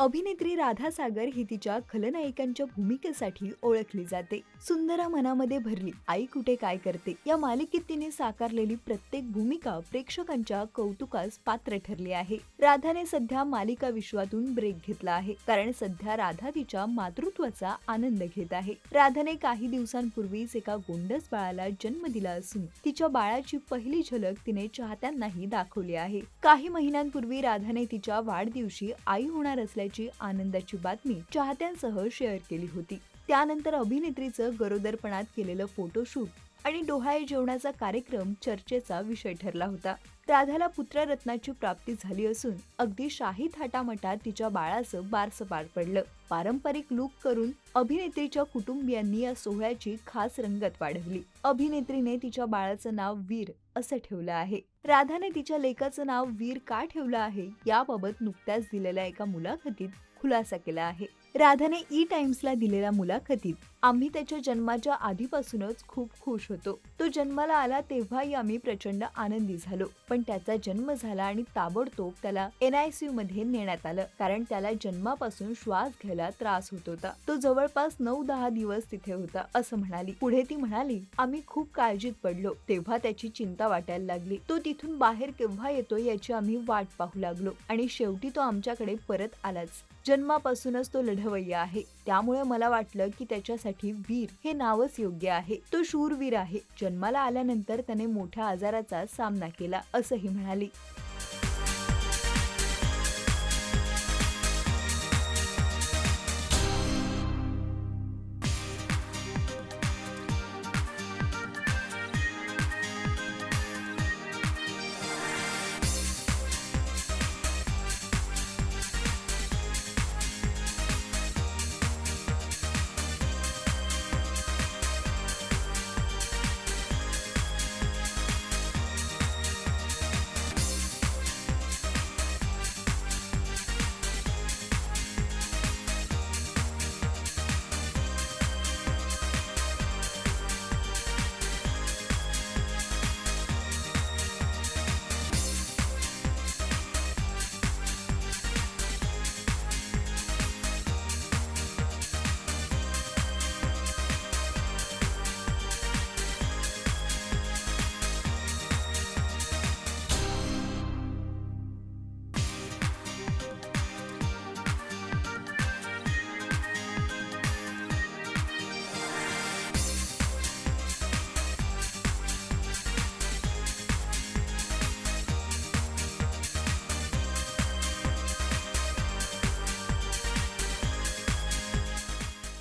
अभिनेत्री राधा सागर ही तिच्या खलनायिकांच्या भूमिकेसाठी ओळखली जाते. सुंदरा मनामध्ये भरली आई कुठे काय करते या मालिकेत तिने साकारलेली प्रत्येक भूमिका प्रेक्षकांच्या कौतुकास पात्र ठरली आहे. राधाने सध्या मालिका विश्वातून ब्रेक घेतला आहे कारण सध्या राधा तिच्या मातृत्वाचा आनंद घेत आहे. राधाने काही दिवसांपूर्वीच एका गोंडस बाळाला जन्म दिला असून तिच्या बाळाची पहिली झलक तिने चाहत्यांनाही दाखवली आहे. काही महिन्यांपूर्वी राधाने तिच्या वाढदिवशी आई होणार असल्याची आनंदाची बातमी चाहत्यांसह शेअर केली होती. त्यानंतर अभिनेत्रीचं गरोदरपणात केलेलं फोटोशूट आणि डोहाळे जेवणाचा कार्यक्रम चर्चेचा विषय ठरला होता. राधाला पुत्ररत्नाची प्राप्ती झाली असून अगदी शाही थाटामाटात तिच्या बाळाचं बारसं पार पडलं. पारंपरिक लूक करून अभिनेत्रीच्या कुटुंबियांनी या सोहळ्याची खास रंगत वाढवली. अभिनेत्रीने तिच्या बाळाचं नाव वीर असं ठेवलं आहे. राधाने तिच्या लेकाचं नाव वीर का ठेवलं आहे याबाबत नुकत्याच दिलेल्या एका मुलाखतीत खुलासा केला आहे. राधाने e ई टाइम्सला दिलेल्या मुलाखतीत आम्ही त्याच्या जन्माच्या आधीपासूनच खूप खुश होतो. तो जन्माला आला तेव्हाही आम्ही प्रचंड आनंदी झालो. पण त्याचा जन्म झाला आणि ताबडतोब त्याला एनआयसीयू मध्ये नेण्यात आलं. कारण त्याला जन्मापासून श्वास घ्यायला त्रास होत होता. तो जवळपास नऊ दहा दिवस तिथे होता असं म्हणाली. पुढे ती म्हणाली आम्ही खूप काळजीत पडलो. तेव्हा त्याची चिंता वाटायला लागली. तो तिथून बाहेर केव्हा येतो याची आम्ही वाट पाहू लागलो. आणि शेवटी तो आमच्याकडे परत आलाच. जन्मापासूनच तो लढवय्या आहे. त्यामुळे मला वाटलं की त्याच्यासाठी वीर हे नावच योग्य आहे. तो शूरवीर आहे. जन्माला आल्यानंतर त्याने मोठ्या आजाराचा सामना केला असंही म्हणाली.